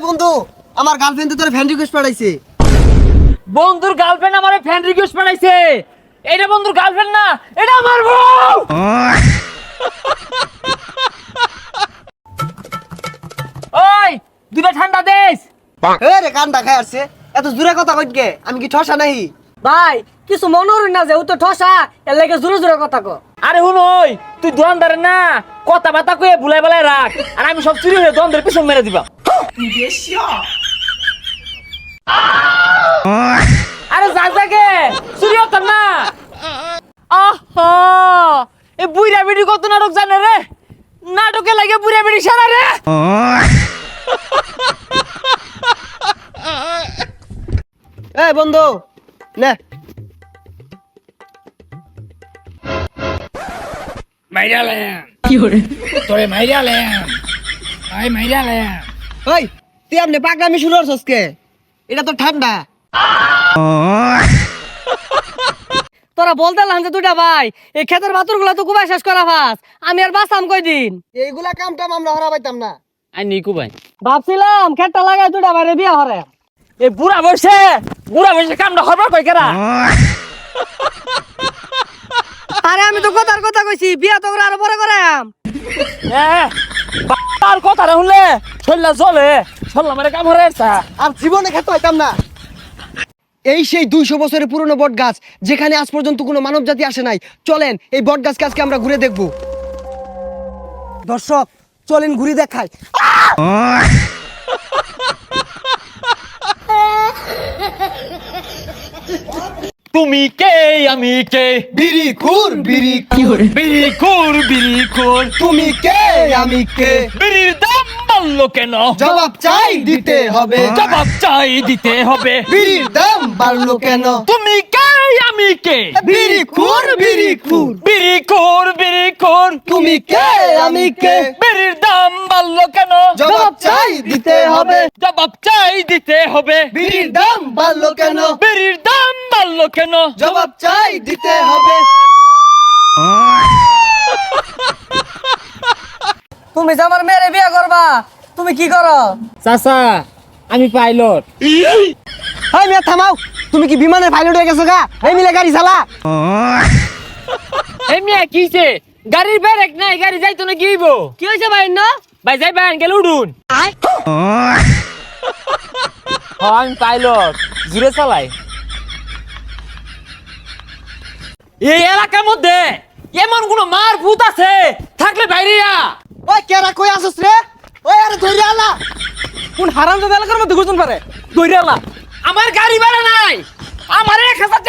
এই বন্ধু আমার গার্লফ্রেন্ড তো তোর ফ্যান রিকোয়েস্ট পাঠাইছে। বন্ধুর গার্লফ্রেন্ড আমার ফ্যান রিকোয়েস্ট পাঠাইছে। এটা বন্ধুর গার্লফ্রেন্ড না এটা আমার বউ! ওই দুটা ঠান্ডা দেশ রে কান্দা খাই আসছে। এত জোরে কথা কইকে আমি কি ঠসা নাই ভাই কিছু মনে হই না যে ও তো ঠসা এর লাগে জোরে জোরে কথা কো। আরে হুন ওই তুই দোকানদারে না কথা বাতা কয়ে ভুলাই বেলায় রাখ। আর আমি সব চুরি হয়ে দোকানদার পিছন মেরে দিবা আরে যা যাকে চুরি হতাম না। আহা এ বুইরা বিড়ি কত নাটক জানে রে? নাটকে লাগে বুইরা বিড়ি সারা রে। এই বন্ধু নে। তোরে মাইরালে আই মাইরালে ওই তুই আপনি পাগলামি শুরু করছস কে এটা তো ঠান্ডা। তোরা বলতে লান যে দুটা ভাই এই ক্ষেতের বাতুরগুলা তো কুবাই শেষ করা ফাস। আমি আর বাঁচাম কই দিন এইগুলা কাম টাম আমরা হরা পাইতাম না। আই নিকু ভাই ভাবছিলাম ক্ষেতটা লাগাই দুটা বাইরে বিয়া হরে। এ বুড়া বসে বুড়া বসে কামটা হরবার কই কেরা? আরে আমি তো কথার কথা কইছি বিয়া তো ওরা আরও পরে করাম। তার কথা শুনলে শরীরটা জ্বলে শরীর মানে কাম হরে আর জীবনে খেতে হইতাম না। এই সেই দুইশো বছরের পুরনো বট গাছ যেখানে আজ পর্যন্ত কোনো মানব জাতি আসে নাই। চলেন এই বট গাছকে আজকে আমরা ঘুরে দেখব। দর্শক চলেন ঘুরে দেখাই। তুমি কে আমি কে? বিড়ি খুর বিড়ি বিড়ি খুর বিড়ি খুর তুমি কে আমি কে? বিড়ির দাম বাড়লো কেন? জবাব চাই দিতে হবে। জবাব চাই দিতে হবে। বিড়ির দাম বাড়লো কেন? তুমি কে আমি কে? বিড়ি খুর বিড়ি খুর বিড়ি খুর বিড়ি খুর তুমি কে আমি কে? বিড়ির দাম বাড়লো কেন? জবাব চাই দিতে হবে। জবাব চাই দিতে হবে। বিড়ির দাম বাড়লো কেন? বিড়ির বাড়লো কেন? জবাব চাই দিতে হবে। তুমি যে আমার মেয়েরে বিয়া করবা তুমি কি করো? চাচা আমি পাইলট। হাই মিয়া থামাও। তুমি কি বিমানের পাইলট হয়ে গেছো গা? এই মিলে গাড়ি চালা। এমনি কিছে গাড়ির ব্রেক নাই গাড়ি যাইতো না গিয়েব কি হয়েছে ভাই না? ভাই যাই বাইন গেল উঠুন আমি পাইলট। জুড়ে চালাই। এই এলাকার মধ্যে এমন কোন মার ভূত আছে? থাকলে বাইরিয়া ওই কেরা কই আসছ রে? ওই আরে ধরে আলা। কোন হারাম এলাকার মধ্যে ঘুরছন পারে? দৈরালা আমার গাড়ি ভাড়া নাই। আমার এক হাজার